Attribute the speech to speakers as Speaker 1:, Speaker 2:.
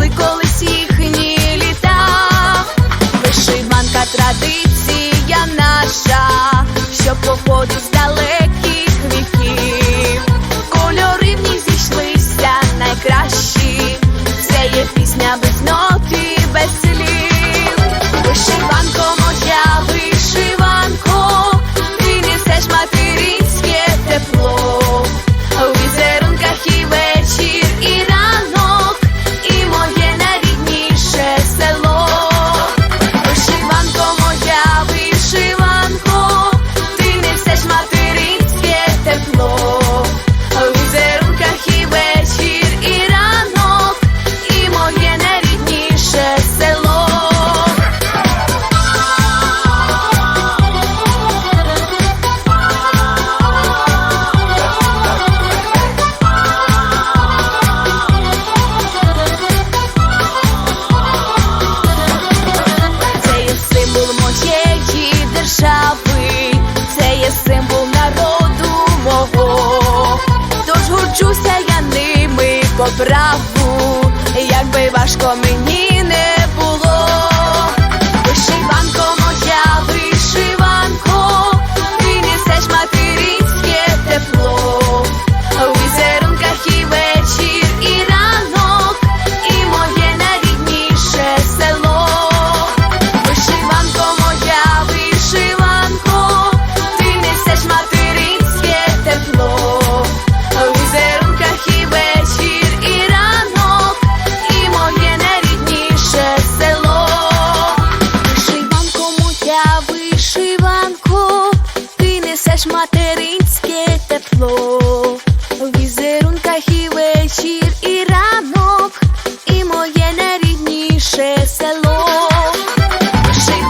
Speaker 1: коли колись. Тож я ними по праву, якби важко мені материнське тепло.